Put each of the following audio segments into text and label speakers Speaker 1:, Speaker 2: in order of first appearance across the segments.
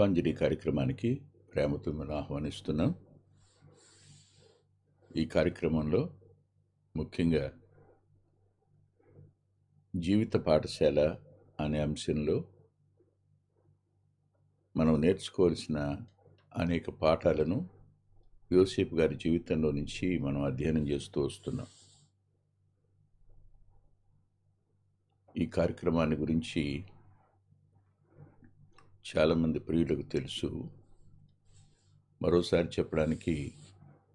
Speaker 1: పుష్పాంజలి కార్యక్రమానికి ప్రేమతో మనం ఆహ్వానిస్తున్నాం. ఈ కార్యక్రమంలో ముఖ్యంగా జీవిత పాఠశాల అనే అంశంలో మనం నేర్చుకోవాల్సిన అనేక పాఠాలను యోసేపు గారి జీవితంలో నుంచి మనం అధ్యయనం చేస్తూ వస్తున్నాం. ఈ కార్యక్రమాన్ని గురించి చాలామంది ప్రియులకు తెలుసు. మరోసారి చెప్పడానికి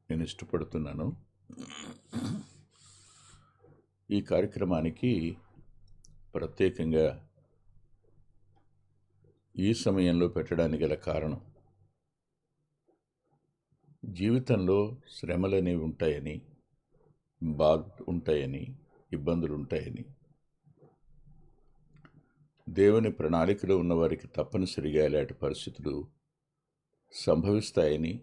Speaker 1: నేను ఇష్టపడుతున్నాను. ఈ కార్యక్రమానికి ప్రత్యేకంగా ఈ సమయంలో పెట్టడానికి గల కారణం జీవితంలో శ్రమలు అనేవి ఉంటాయని బాధ ఉంటాయని ఇబ్బందులు ఉంటాయని దేవుని ప్రణాళికలో ఉన్నవారికి తప్పనిసరిగా ఇలాంటి పరిస్థితులు సంభవిస్తాయని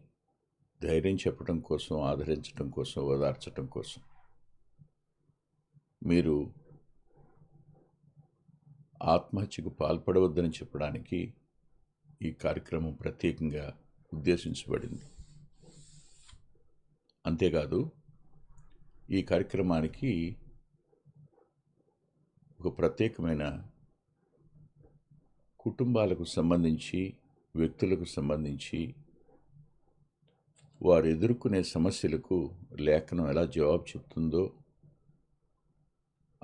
Speaker 1: ధైర్యం చెప్పడం కోసం ఆదరించడం కోసం ఓదార్చడం కోసం. మీరు ఆత్మహత్యకు పాల్పడవద్దని చెప్పడానికి ఈ కార్యక్రమం ప్రత్యేకంగా ఉద్దేశించబడింది. అంతేకాదు ఈ కార్యక్రమానికి ఒక ప్రత్యేకమైన కుటుంబాలకు సంబంధించి వ్యక్తులకు సంబంధించి వారు ఎదుర్కొనే సమస్యలకు లేఖనం ఎలా జవాబు చెప్తుందో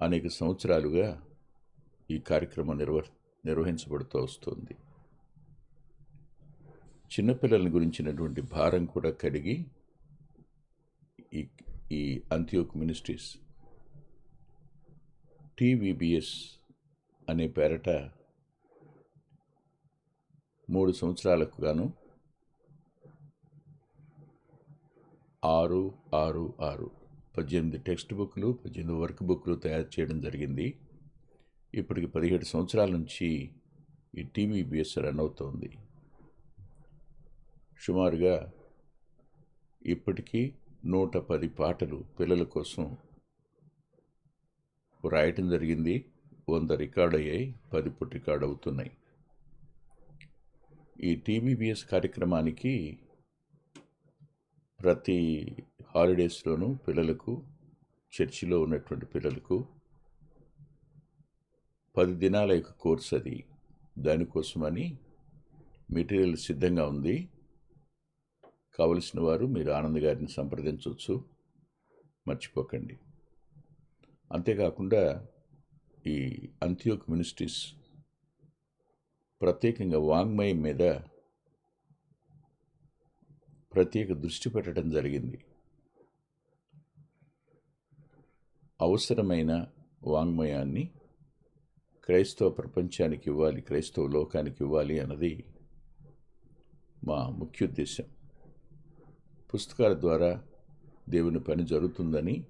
Speaker 1: అనేక సంవత్సరాలుగా ఈ కార్యక్రమం నిర్వ నిర్వహించబడుతూ వస్తుంది. చిన్నపిల్లల గురించినటువంటి భారం కూడా కడిగి ఈ ఈ అంత్యోక్ మినిస్ట్రీస్ టీవీబీఎస్ అనే పేరట మూడు సంవత్సరాలకు గాను ఆరు ఆరు ఆరు. పద్దెనిమిది టెక్స్ట్ బుక్లు పద్దెనిమిది వర్క్ బుక్లు తయారు చేయడం జరిగింది. ఇప్పటికి పదిహేడు సంవత్సరాల నుంచి ఈ టీవీబీఎస్ రన్ అవుతోంది. సుమారుగా ఇప్పటికీ నూట పది పాటలు పిల్లల కోసం రాయటం జరిగింది. వంద రికార్డ్ అయ్యాయి పది పుట్ రికార్డ్ అవుతున్నాయి ఈ టీబీబీఎస్ కార్యక్రమానికి ప్రతి హాలిడేస్లోనూ పిల్లలకు చర్చిలో ఉన్నటువంటి పిల్లలకు పది దినాల యొక్క కోర్స్ అది. దానికోసమని మెటీరియల్ సిద్ధంగా ఉంది. కావలసిన వారు మీరు ఆనంద్ గారిని సంప్రదించవచ్చు. మర్చిపోకండి. అంతేకాకుండా ఈ అంత్యోక్ మినిస్ట్రీస్ ప్రత్యేకంగా వాంగ్మయం మీద ప్రత్యేక దృష్టి పెట్టడం జరిగింది. అవసరమైన వాంగ్మయాన్ని క్రైస్తవ ప్రపంచానికి ఇవ్వాలి క్రైస్తవ లోకానికి ఇవ్వాలి అన్నది మా ముఖ్య ఉద్దేశం పుస్తకాల ద్వారా దేవుని పని జరుగుతుందని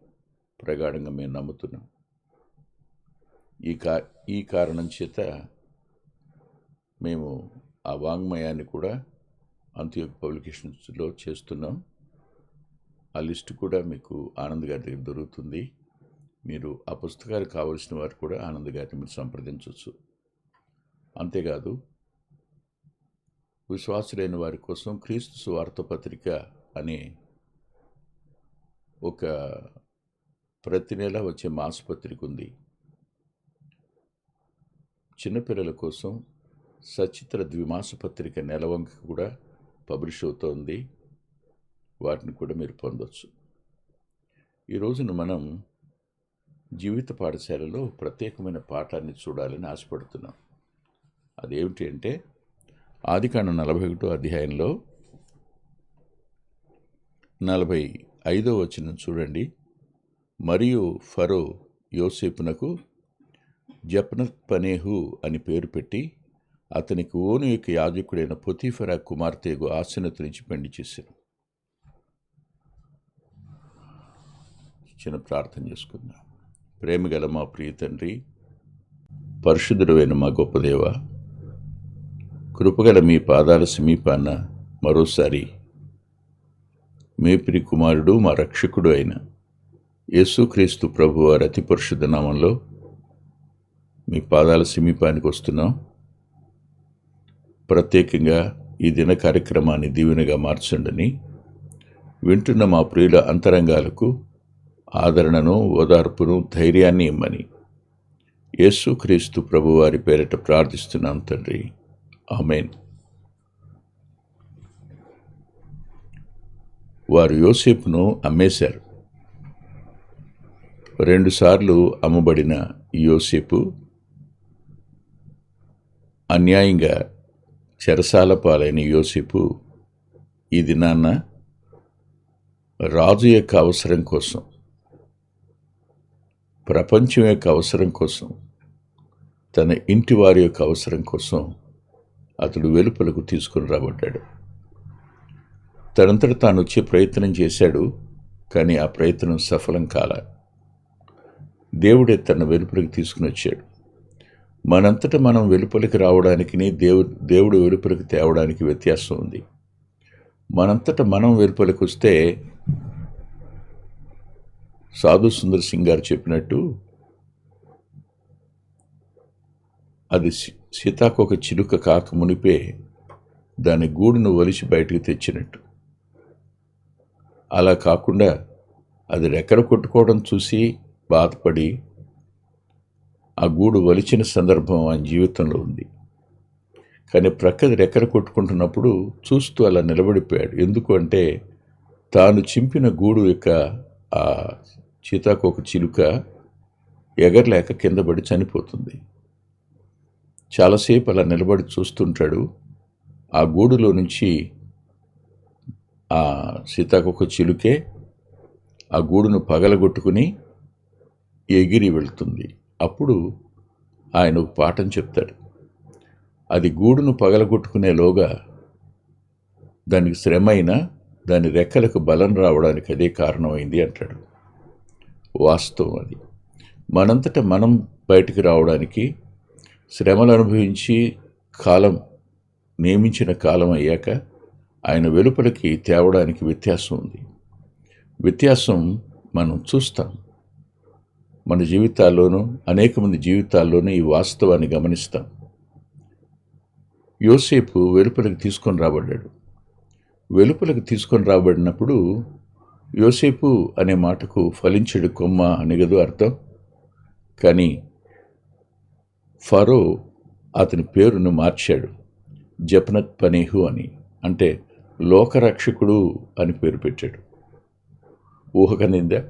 Speaker 1: ప్రగాఢంగా మేము నమ్ముతున్నాం. ఈ కా ఈ కారణం చేత మేము ఆ వాంగ్మయాన్ని కూడా అంత్యోగ పబ్లికేషన్స్లో చేస్తున్నాం. ఆ లిస్ట్ కూడా మీకు ఆనంద్ గారి దగ్గర దొరుకుతుంది. మీరు ఆ పుస్తకాలు కావలసిన వారు కూడా ఆనంద్ గారిని మీరు సంప్రదించవచ్చు. అంతేకాదు విశ్వాసులైన వారి కోసం క్రీస్తు సువార్త పత్రిక అనే ఒక ప్రతి నెల వచ్చే మాసపత్రిక ఉంది. చిన్నపిల్లల కోసం సచిత్ర ద్విమాస పత్రిక నెలవంక కూడా పబ్లిష్ అవుతోంది. వాటిని కూడా మీరు పొందొచ్చు. ఈ రోజున మనం జీవిత పాఠశాలలో ప్రత్యేకమైన పాఠాన్ని చూడాలని ఆశపడుతున్నాం. అదేమిటి అంటే ఆదికాండ నలభై ఒకటో అధ్యాయంలో నలభై ఐదో వచ్చిన చూడండి. మరియు ఫరో యోసేపునకు జప్నత్ పనేహు అని పేరు పెట్టి అతనికి ఓను యొక్క యాజకుడైన పొతీఫరా కుమార్తెకు ఆసనతు పెండి చేశారు. చిన్న ప్రార్థన చేసుకుందాం. ప్రేమగల మా ప్రియ తండ్రి పరిశుద్ధుడైన మా గొప్ప దేవ కృపగల మీ పాదాల సమీపాన మరోసారి మేపిరి కుమారుడు మా రక్షకుడు అయిన యేసుక్రీస్తు ప్రభువారి అతి పరిశుద్ధ నామంలో మీ పాదాల సమీపానికి వస్తున్నాం. ప్రత్యేకంగా ఈ దిన కార్యక్రమాన్ని దీవెనగా మార్చండని వింటున్న మా ప్రియుల అంతరంగాలకు ఆదరణను ఓదార్పును ధైర్యాన్ని ఇమ్మని యేసుక్రీస్తు ప్రభువారి పేరిట ప్రార్థిస్తున్నాం తండ్రి. ఆమెన్. వారు యోసేపును అమ్మేశారు. రెండుసార్లు అమ్మబడిన యోసేపు అన్యాయంగా చెరసాల పాలైన యోసేపు ఈ దినాన్న రాజు యొక్క అవసరం కోసం ప్రపంచం యొక్క అవసరం కోసం తన ఇంటి వారి యొక్క అవసరం కోసం అతడు వెలుపలకు తీసుకుని రాబడ్డాడు. తనంతట తాను వచ్చే ప్రయత్నం చేశాడు కానీ ఆ ప్రయత్నం సఫలం కాల. దేవుడే తన వెలుపలికి తీసుకుని వచ్చాడు. మనంతట మనం వెలుపలికి రావడానికి దేవు దేవుడు వెలుపలికి తేవడానికి వ్యత్యాసం ఉంది. మనంతట మనం వెలుపలికి వస్తే సాధు సుందర్ సింగ్ గారు చెప్పినట్టు అది సీతాకొక చిలుక కాక మునిపే దాని గూడును వలిసి బయటికి తెచ్చినట్టు. అలా కాకుండా అది రెక్కర కొట్టుకోవడం చూసి బాధపడి ఆ గూడు వలిచిన సందర్భం ఆయన జీవితంలో ఉంది. కానీ ప్రక్కది రెక్కర కొట్టుకుంటున్నప్పుడు చూస్తూ అలా నిలబడిపోయాడు. ఎందుకు అంటే తాను చింపిన గూడు యొక్క ఆ చీతాకోక చిలుక ఎగరలేక కింద పడి చనిపోతుంది. చాలాసేపు అలా నిలబడి చూస్తుంటాడు. ఆ గూడులో నుంచి ఆ సీతాకొక చిలుకే ఆ గూడును పగలగొట్టుకుని ఎగిరి వెళ్తుంది. అప్పుడు ఆయన ఒక పాఠం చెప్తాడు. అది గూడును పగలగొట్టుకునేలోగా దానికి శ్రమ అయినా దాని రెక్కలకు బలం రావడానికి అదే కారణమైంది అంటాడు. వాస్తవం అది. మనంతట మనం బయటికి రావడానికి శ్రమలు అనుభవించి కాలం నియమించిన కాలం అయ్యాక ఆయన వెలుపలికి తేవడానికి వ్యత్యాసం ఉంది. వ్యత్యాసం మనం చూస్తాం. మన జీవితాల్లోనూ అనేక మంది జీవితాల్లోనూ ఈ వాస్తవాన్ని గమనిస్తాం. యోసేపు వెలుపలకు తీసుకొని రాబడ్డాడు. వెలుపలకు తీసుకొని రాబడినప్పుడు యోసేపు అనే మాటకు ఫలించడు కొమ్మ అని అర్థం. కానీ ఫరో అతని పేరును మార్చాడు. జపనత్ పనేహు అని అంటే లోకరక్షకుడు అని పేరు పెట్టాడు. ఊహకనిందా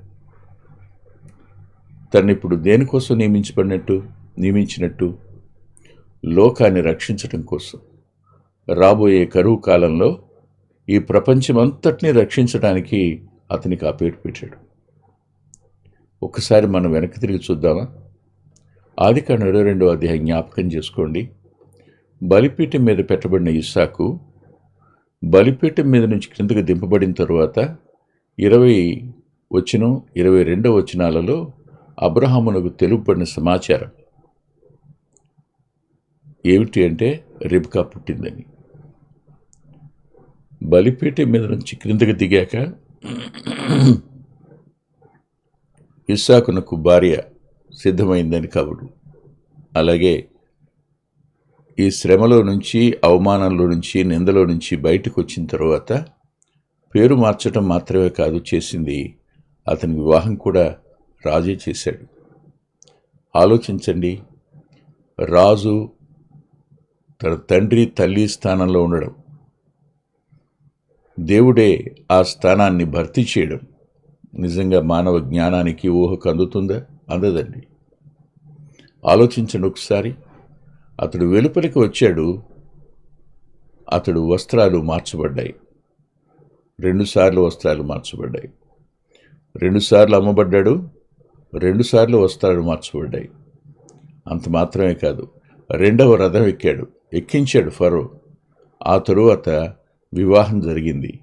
Speaker 1: తను ఇప్పుడు దేనికోసం నియమించబడినట్టు? నియమించినట్టు? లోకాన్ని రక్షించటం కోసం. రాబోయే కరువు కాలంలో ఈ ప్రపంచమంతటిని రక్షించడానికి అతనికి ఆ పేరు పెట్టాడు. ఒకసారి మనం వెనక్కి తిరిగి చూద్దామా? ఆది కాండ ఇరవై రెండో అధ్యాయం జ్ఞాపకం చేసుకోండి. బలిపీఠం మీద పెట్టబడిన ఇస్సాకు బలిపీఠం మీద నుంచి క్రిందకు దింపబడిన తరువాత ఇరవై వచనం ఇరవై రెండవ వచనాలలో అబ్రహామునకు తెలుపబడిన సమాచారం ఏమిటి అంటే రిబ్కా పుట్టిందని. బలిపేట మీద నుంచి క్రిందకు దిగాక ఇస్సాకునకు భార్య సిద్ధమైందని కబురు. అలాగే ఈ శ్రమలో నుంచి అవమానంలో నుంచి నిందలో నుంచి బయటకు వచ్చిన తర్వాత పేరు మార్చడం మాత్రమే కాదు చేసింది. అతని వివాహం కూడా రాజే చేశాడు. ఆలోచించండి రాజు తన తండ్రి తల్లి స్థానంలో ఉండడం దేవుడే ఆ స్థానాన్ని భర్తీ చేయడం నిజంగా మానవ జ్ఞానానికి ఊహకు అందుతుందా? అందదండి. ఆలోచించండి ఒకసారి. అతడు వెలుపలికి వచ్చాడు. అతడు వస్త్రాలు మార్చబడ్డాయి. రెండుసార్లు వస్త్రాలు మార్చబడ్డాయి. రెండుసార్లు అమ్మబడ్డాడు. రెండుసార్లు వస్తాడు మార్చబడ్డాయి. అంత మాత్రమే కాదు. రెండవ రథం ఎక్కాడు. ఎక్కించాడు ఫరో. ఆ తరువాత వివాహం జరిగింది.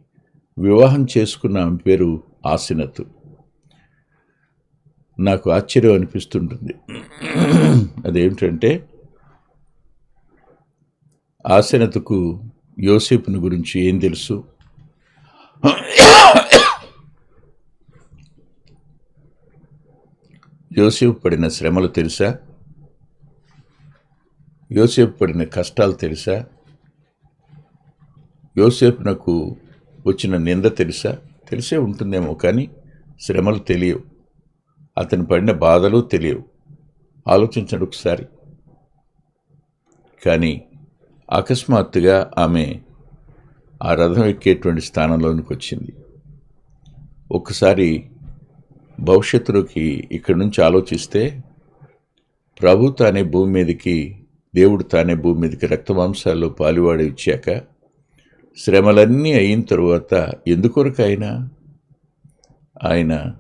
Speaker 1: వివాహం చేసుకున్న ఆమె పేరు ఆసినతు. నాకు ఆశ్చర్యం అనిపిస్తుంటుంది. అదేమిటంటే ఆసినతకు యోసేపుని గురించి ఏం తెలుసు? యోసేపు పడిన శ్రమలు తెలుసా? యోసేపు పడిన కష్టాలు తెలుసా? యోసేపునకు వచ్చిన నింద తెలుసా? తెలిసే ఉంటుందేమో కానీ శ్రమలు తెలియవు. అతను పడిన బాధలు తెలియవు. ఆలోచించండి ఒకసారి. కానీ అకస్మాత్తుగా ఆమె ఆ రథం ఎక్కేటువంటి స్థానంలోనికి వచ్చింది. ఒక్కసారి భవిష్యత్తులోకి ఇక్కడి నుంచి ఆలోచిస్తే ప్రభు తానే భూమి మీదకి దేవుడు తానే భూమి మీదకి రక్తమాంసాల్లో పాలువాడి ఇచ్చాక శ్రమలన్నీ అయిన తరువాత ఎందుకొరకు ఆయన ఆయన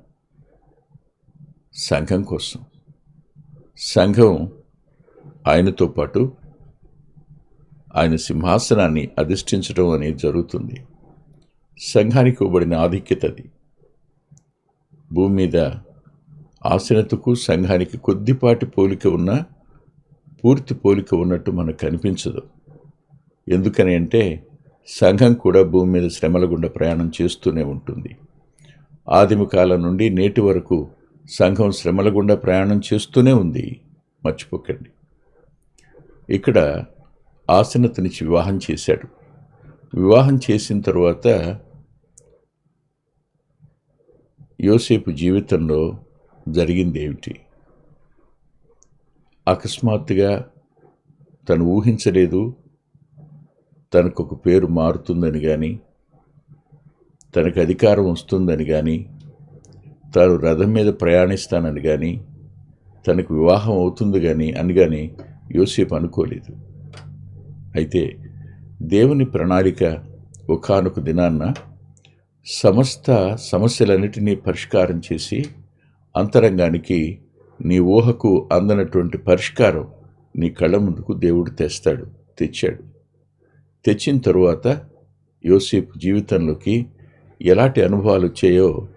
Speaker 1: సంఘం కోసం సంఘం ఆయనతో పాటు ఆయన సింహాసనాన్ని అధిష్ఠించడం అనేది జరుగుతుంది. సంఘానికి ఇవ్వబడిన ఆధిక్యత అది. భూమి మీద ఆసనతకు సంఘానికి కొద్దిపాటి పోలిక ఉన్నా పూర్తి పోలిక ఉన్నట్టు మనకు కనిపించదు. ఎందుకని అంటే సంఘం కూడా భూమి మీద శ్రమల గుండా ప్రయాణం చేస్తూనే ఉంటుంది. ఆదిమ కాలం నుండి నేటి వరకు సంఘం శ్రమల గుండా ప్రయాణం చేస్తూనే ఉంది. మర్చిపోకండి. ఇక్కడ ఆసనతనిచ్చి వివాహం చేశాడు. వివాహం చేసిన తర్వాత యోసేపు జీవితంలో జరిగిందేమిటి అకస్మాత్తుగా తను ఊహించలేదు తనకు ఒక పేరు మారుతుందని కానీ తనకు అధికారం వస్తుందని కానీ తాను రథం మీద ప్రయాణిస్తానని కానీ తనకు వివాహం అవుతుంది కానీ అని కానీ యోసేపు అనుకోలేదు. అయితే దేవుని ప్రణాళిక ఒకనొక దినాన్న సమస్త సమస్యలన్నిటినీ పరిష్కారం చేసి అంతరంగానికి నీ ఊహకు అందనటువంటి పరిష్కారం నీ కళ్ళ ముందుకు దేవుడు తెస్తాడు తెచ్చాడు. తెచ్చిన తరువాత యోసేపు జీవితంలోకి ఎలాంటి అనుభవాలు వచ్చాయో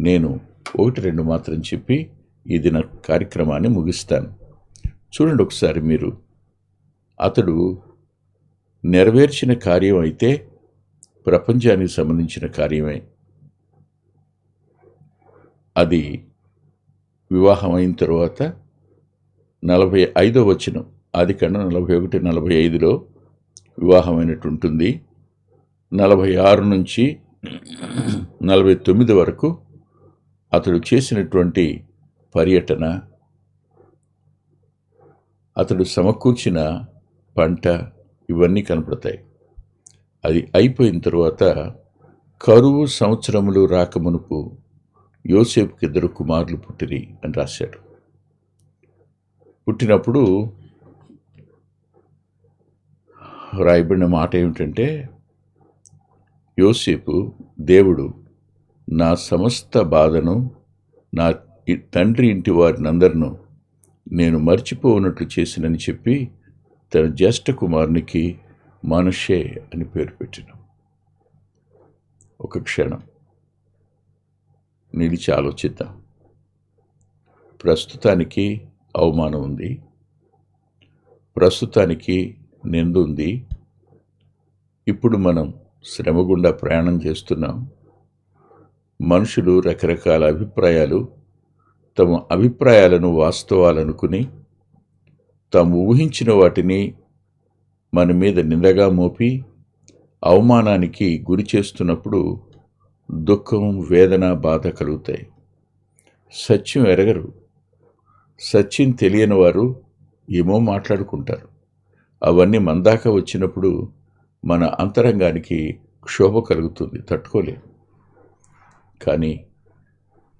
Speaker 1: నేను ఒకటి రెండు మాత్రం చెప్పి ఈ దిన కార్యక్రమాన్ని ముగిస్తాను. చూడండి ఒకసారి మీరు. అతడు నెరవేర్చిన కార్యం అయితే ప్రపంచానికి సంబంధించిన కార్యమే. అది వివాహం అయిన తర్వాత నలభై ఐదో వచనం ఆది కన్నా నలభై ఒకటి నలభై ఐదులో వివాహమైనట్టు ఉంటుంది నలభై ఆరు నుంచి నలభై తొమ్మిది వరకు అతడు చేసినటువంటి పర్యటన అతడు సమకూర్చిన పంట ఇవన్నీ కనపడతాయి. అది అయిపోయిన తరువాత కరువు సంవత్సరములు రాకమునుపు యోసేపుకి ఇద్దరు కుమారులు పుట్టిరి అని రాశాడు. పుట్టినప్పుడు రాయబడిన మాట ఏమిటంటే యోసేపు దేవుడు నా సమస్త బాధను నా తండ్రి ఇంటి వారినందరినూ నేను మర్చిపోనట్లు చేసినని చెప్పి తన జ్యేష్ఠ కుమారునికి మనుషే అని పేరు పెట్టిన. ఒక క్షణం నిలిచి ఆలోచిద్దాం. ప్రస్తుతానికి అవమానం ఉంది. ప్రస్తుతానికి నిందుంది ఇప్పుడు మనం శ్రమ గుండా ప్రయాణం చేస్తున్నాం. మనుషులు రకరకాల అభిప్రాయాలు తమ అభిప్రాయాలను వాస్తవాలనుకుని తాము ఊహించిన వాటిని మన మీద నిందగా మోపి అవమానానికి గురి చేస్తున్నప్పుడు దుఃఖం వేదన బాధ కలుగుతాయి. సత్యం ఎరగరు. సత్యం తెలియని వారు ఏమో మాట్లాడుకుంటారు. అవన్నీ మందాక వచ్చినప్పుడు మన అంతరంగానికి క్షోభ కలుగుతుంది. తట్టుకోలేం. కానీ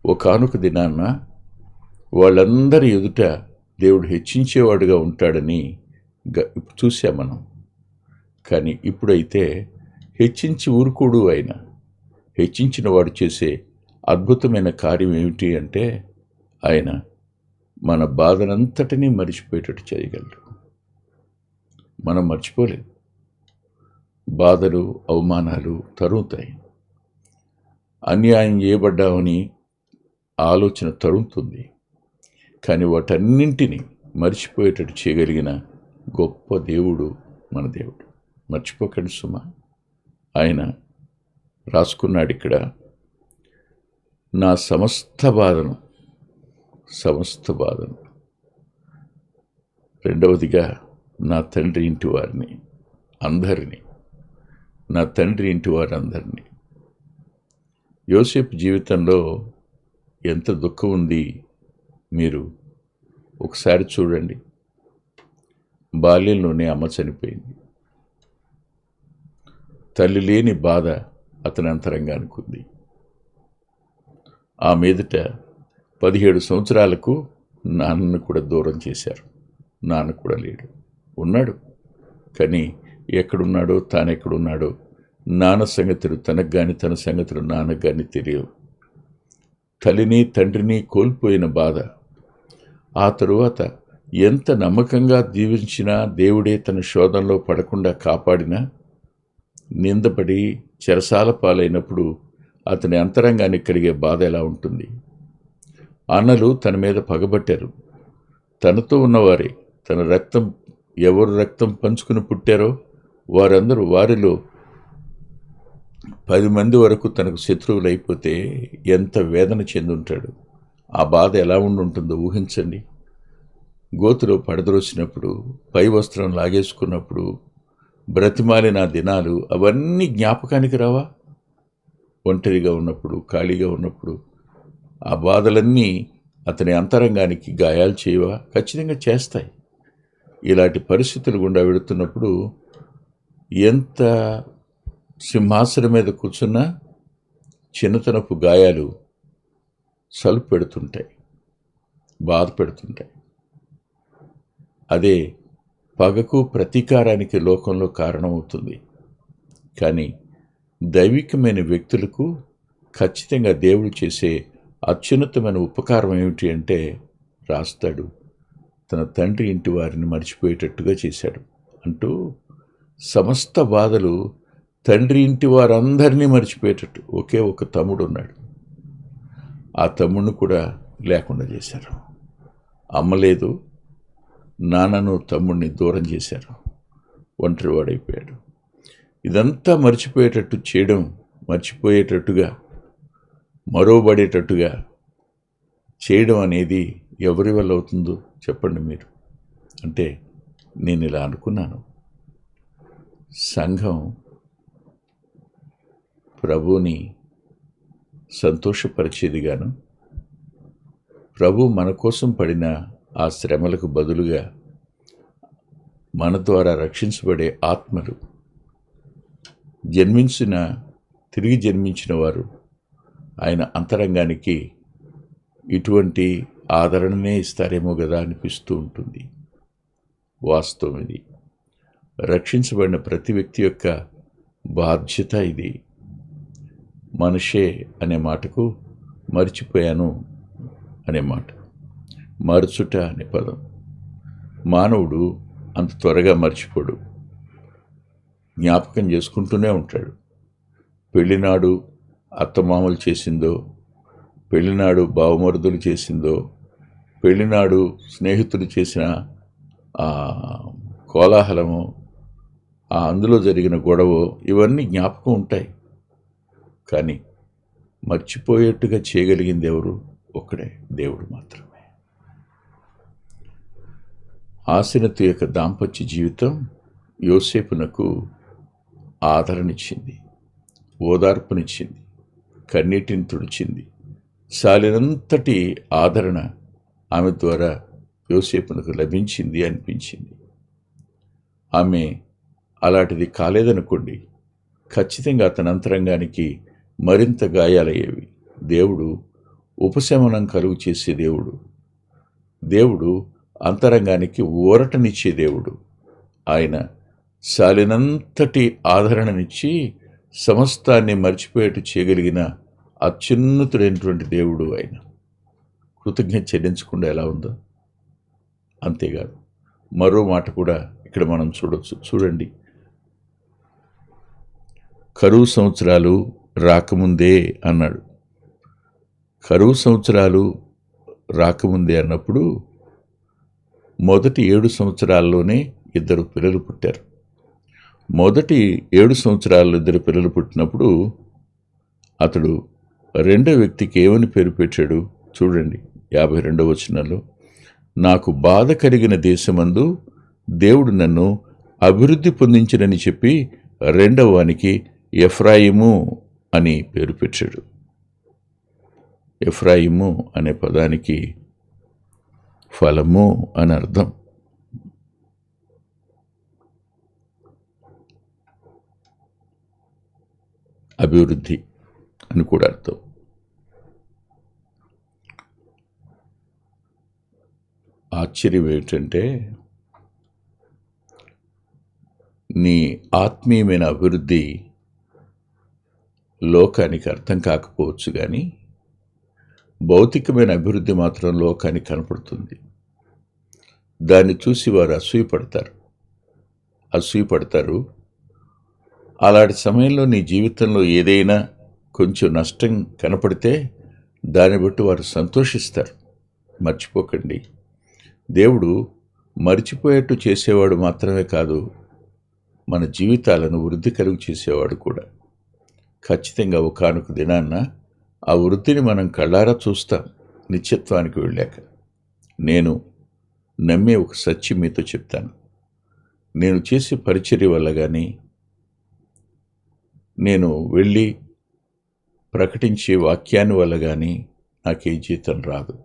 Speaker 1: ఒకనొక దినాన్న వాళ్ళందరి ఎదుట దేవుడు హెచ్చించేవాడుగా ఉంటాడని చూసాం మనం. కానీ ఇప్పుడైతే హెచ్చించి ఊరుకోడు ఆయన. హెచ్చించిన వాడు చేసే అద్భుతమైన కార్యం ఏమిటి అంటే ఆయన మన బాధనంతటినీ మరిచిపోయేటట్టు చేయగలడు. మనం మర్చిపోలేదు బాధలు అవమానాలు తరుగుతాయి అన్యాయం చేయబడ్డామని ఆలోచన తరుగుతుంది కానీ వాటన్నింటినీ మర్చిపోయేటట్టు చేయగలిగిన గొప్ప దేవుడు మన దేవుడు. మర్చిపోకండి సుమ. ఆయన రాసుకున్నాడు ఇక్కడ నా సమస్త బాధను సమస్త బాధను. రెండవదిగా నా తండ్రి ఇంటి వారిని అందరినీ నా తండ్రి ఇంటి వారందరినీ. యోసేపు జీవితంలో ఎంత దుఃఖం ఉంది మీరు ఒకసారి చూడండి. బాల్యంలోనే అమ్మ చనిపోయింది. తల్లి లేని బాధ అతని అంతరంగా అనుకుంది ఆ మీదట పదిహేడు సంవత్సరాలకు నాన్నను కూడా దూరం చేశారు. నాన్న కూడా లేడు. ఉన్నాడు. కానీ ఎక్కడున్నాడో తానెక్కడున్నాడో నాన్న సంగతులు తనకు కానీ తన సంగతులు నాన్నకు కానీ తెలియవు. తల్లిని తండ్రిని కోల్పోయిన బాధ. ఆ తరువాత ఎంత నమ్మకంగా దీవించినా దేవుడే తన శోధనలో పడకుండా కాపాడినా నిందపడి చెరసాల పాలైనప్పుడు అతని అంతరంగానికి కలిగే బాధ ఎలా ఉంటుంది? అన్నలు తన మీద పగబట్టారు. తనతో ఉన్నవారే తన రక్తం ఎవరు రక్తం పంచుకుని పుట్టారో వారందరూ వారిలో పది మంది వరకు తనకు శత్రువులు అయిపోతే ఎంత వేదన చెందుంటాడు. ఆ బాధ ఎలా ఉండుంటుందో ఊహించండి. గోతులో పడద్రోసినప్పుడు పై వస్త్రం లాగేసుకున్నప్పుడు బ్రతిమాలిన దినాలు అవన్నీ జ్ఞాపకానికి రావా? ఒంటరిగా ఉన్నప్పుడు ఖాళీగా ఉన్నప్పుడు ఆ బాధలన్నీ అతని అంతరంగానికి గాయాలు చేయవా? ఖచ్చితంగా చేస్తాయి. ఇలాంటి పరిస్థితులు గుండా వెళుతున్నప్పుడు ఎంత సింహాసనం మీద కూర్చున్నా చిన్నతనపు గాయాలు సలుపు పెడుతుంటాయి బాధ పెడుతుంటాయి. అదే పగకు ప్రతీకారానికి లోకంలో కారణమవుతుంది. కానీ దైవికమైన వ్యక్తులకు ఖచ్చితంగా దేవుడు చేసే అత్యున్నతమైన ఉపకారం ఏమిటి అంటే రాస్తాడు. తన తండ్రి ఇంటి వారిని మర్చిపోయేటట్టుగా చేశాడు. అంటూ సమస్త బాధలు తండ్రి ఇంటి వారందరినీ మర్చిపోయేటట్టు ఒకే ఒక తమ్ముడు ఉన్నాడు. ఆ తమ్ముడిని కూడా లేకుండా చేశారు. అమ్మలేదు నాన్నను తమ్ముడిని దూరం చేశారు. ఒంటరివాడైపోయాడు. ఇదంతా మర్చిపోయేటట్టు చేయడం మర్చిపోయేటట్టుగా మరోబడేటట్టుగా చేయడం అనేది ఎవరి వల్ల అవుతుందో చెప్పండి మీరు. అంటే నేను ఇలా అనుకున్నాను. సంఘం ప్రభుని సంతోషపరిచేదిగాను. ప్రభు మన కోసం పడిన ఆ శ్రమలకు బదులుగా మన ద్వారా రక్షించబడే ఆత్మలు. జన్మించిన తిరిగి జన్మించిన వారు ఆయన అంతరంగానికి ఇటువంటి ఆదరణనే ఇస్తారేమో కదా అనిపిస్తూ ఉంటుంది. వాస్తవం ఇది. రక్షించబడిన ప్రతి వ్యక్తి యొక్క బాధ్యత ఇది. మనిషే అనే మాటకు మర్చిపోయాను అనే మాట. మరచుట అనే పదం. మానవుడు అంత త్వరగా మర్చిపోడు. జ్ఞాపకం చేసుకుంటూనే ఉంటాడు. పెళ్ళినాడు అత్తమామలు చేసిందో పెళ్ళినాడు బావమరుదులు చేసిందో పెళ్ళినాడు స్నేహితులు చేసిన ఆ కోలాహలము ఆ అందులో జరిగిన గొడవ ఇవన్నీ జ్ఞాపకం ఉంటాయి. కానీ మర్చిపోయేట్టుగా చేయగలిగింది ఎవరు? ఒక్కడే దేవుడు మాత్రం. ఆశనతు యొక్క దాంపత్య జీవితం యోసేపునకు ఆదరణిచ్చింది ఓదార్పునిచ్చింది కన్నీటిని తుడిచింది. సాలినంతటి ఆదరణ ఆమె ద్వారా యోసేపునకు లభించింది అనిపించింది. ఆమె అలాంటిది కాలేదనుకోండి ఖచ్చితంగా అతని అంతరంగానికి మరింత గాయాలయ్యేవి. దేవుడు ఉపశమనం కలుగు చేసే దేవుడు. దేవుడు అంతరంగానికి ఊరటనిచ్చే దేవుడు. ఆయన సాలినంతటి ఆదరణనిచ్చి సమస్తాన్ని మర్చిపోయేట్టు చేయగలిగిన అత్యున్నతుడైనటువంటి దేవుడు ఆయన. కృతజ్ఞత చెల్లించకుండా ఎలా ఉందో? అంతేకాదు. మరో మాట కూడా ఇక్కడ మనం చూడొచ్చు. చూడండి. కరువు సంవత్సరాలు రాకముందే అన్నాడు. కరువు సంవత్సరాలు రాకముందే అన్నప్పుడు మొదటి ఏడు సంవత్సరాల్లోనే ఇద్దరు పిల్లలు పుట్టారు. మొదటి ఏడు సంవత్సరాలు ఇద్దరు పిల్లలు పుట్టినప్పుడు అతడు రెండో వ్యక్తికి ఏమని పేరు పెట్టాడు చూడండి యాభై రెండవ వచనంలో. నాకు బాధ కలిగిన దేశమందు దేవుడు నన్ను అభివృద్ధి పొందించినని చెప్పి రెండవ వానికి ఎఫ్రాయిము అని పేరు పెట్టాడు. ఎఫ్రాయిము అనే పదానికి ఫలము అని అర్థం. అభివృద్ధి అని కూడా అర్థం. ఆశ్చర్యం ఏమిటంటే నీ ఆత్మీయమైన అభివృద్ధి లోకానికి అర్థం కాకపోవచ్చు కానీ భౌతికమైన అభివృద్ధి మాత్రం లోకానికి కనపడుతుంది. దాన్ని చూసి వారు అసూయపడతారు. అసూయపడతారు. అలాంటి సమయంలో నీ జీవితంలో ఏదైనా కొంచెం నష్టం కనపడితే దాన్ని బట్టి వారు సంతోషిస్తారు. మర్చిపోకండి. దేవుడు మర్చిపోయేట్టు చేసేవాడు మాత్రమే కాదు మన జీవితాలను వృద్ధి కలుగు చేసేవాడు కూడా. ఖచ్చితంగా ఒకనొక దినాన్న ఆ వృత్తిని మనం కళ్ళారా చూస్తాం నిత్యత్వానికి వెళ్ళాక. నేను నమ్మే ఒక సత్యం మీతో చెప్తాను. నేను చేసే పరిచర్య వల్ల కానీ నేను వెళ్ళి ప్రకటించే వాక్యాన్ని వల్ల కానీ నాకే జీతం రాదు.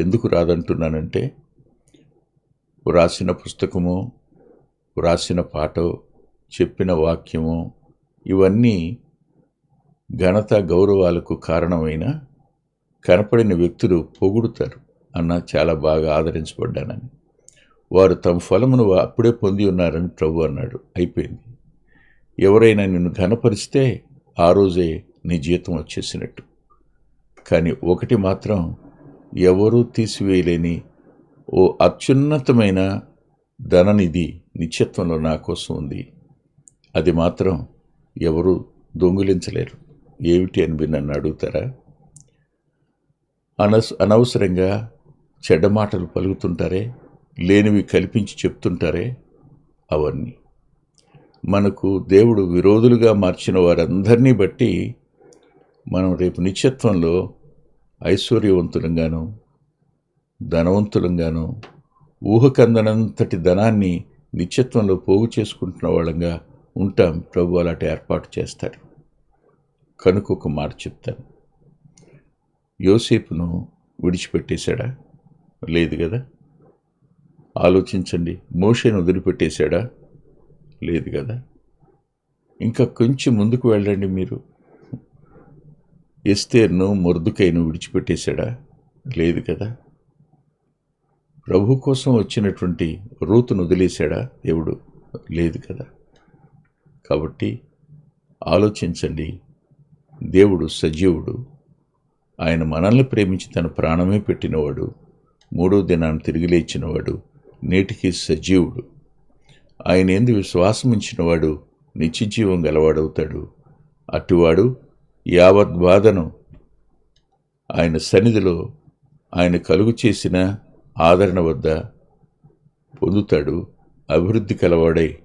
Speaker 1: ఎందుకు రాదంటున్నానంటే వ్రాసిన పుస్తకము వ్రాసిన పాటో చెప్పిన వాక్యము ఇవన్నీ ఘనత గౌరవాలకు కారణమైన కనపడిన వ్యక్తులు పొగుడుతారు అన్న చాలా బాగా ఆదరించబడ్డానని. వారు తమ ఫలమును అప్పుడే పొంది ఉన్నారని ప్రభు అన్నాడు. అయిపోయింది. ఎవరైనా నిన్ను ఘనపరిస్తే ఆ రోజే నీ జీతం వచ్చేసినట్టు. కానీ ఒకటి మాత్రం ఎవరూ తీసివేయలేని ఓ అత్యున్నతమైన ధననిధి నిత్యత్వంలో నా కోసం ఉంది. అది మాత్రం ఎవరూ దొంగిలించలేరు. ఏమిటి అని మీరు నన్ను అడుగుతారా? అనస్ అనవసరంగా చెడ్డ మాటలు పలుకుతుంటారే? లేనివి కల్పించి చెప్తుంటారే? అవన్నీ. మనకు దేవుడు విరోధులుగా మార్చిన వారందరినీ బట్టి మనం రేపు నిత్యత్వంలో ఐశ్వర్యవంతులంగాను ధనవంతులంగాను ఊహకందనంతటి ధనాన్ని నిత్యత్వంలో పోగు చేసుకుంటున్న వాళ్ళంగా ఉంటాం ప్రభు అలాంటి ఏర్పాటు చేస్తారు. కనుక ఒక మాట చెప్తాను. యోసేపును విడిచిపెట్టేశాడా? లేదు కదా. ఆలోచించండి. మోషేను వదిలిపెట్టేశాడా? లేదు కదా. ఇంకా కొంచెం ముందుకు వెళ్ళండి మీరు. ఎస్తేర్ను మొర్దుకైను విడిచిపెట్టేశాడా? లేదు కదా. ప్రభు కోసం వచ్చినటువంటి రూతును వదిలేశాడా? దేవుడు లేదు కదా. కాబట్టి ఆలోచించండి. దేవుడు సజీవుడు. ఆయన మనల్ని ప్రేమించి తన ప్రాణమే పెట్టినవాడు. మూడో దినాన్ని తిరిగి లేచినవాడు. నేటికి సజీవుడు. ఆయన ఎందు విశ్వాసం ఉంచినవాడు నిత్యజీవం గలవాడవుతాడు. అటువాడు యావత్ బాధను ఆయన సన్నిధిలో ఆయన కలుగు చేసిన ఆదరణ వద్ద పొందుతాడు. అభివృద్ధి కలవాడై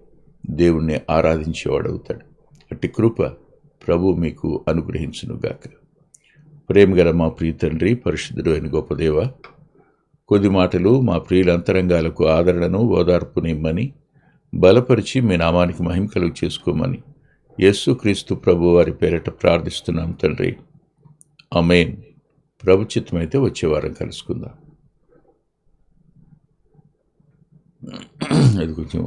Speaker 1: దేవుణ్ణి ఆరాధించేవాడవుతాడు. అట్టి కృప ప్రభు మీకు అనుగ్రహించునుగాక. ప్రేమగల మా ప్రియ తండ్రి పరిశుద్ధుడు అయిన గొప్పదేవ కొద్ది మాటలు మా ప్రియుల అంతరంగాలకు ఆదరణను ఓదార్పునిమ్మని బలపరిచి మీ నామానికి మహిమ కలుగు చేసుకోమని యస్సు క్రీస్తు ప్రభు వారి పేరట ప్రార్థిస్తున్నాం తండ్రి. అమేన్ ప్రభు చిత్తమైతే వచ్చే వారం కలుసుకుందాం. అది కొంచెం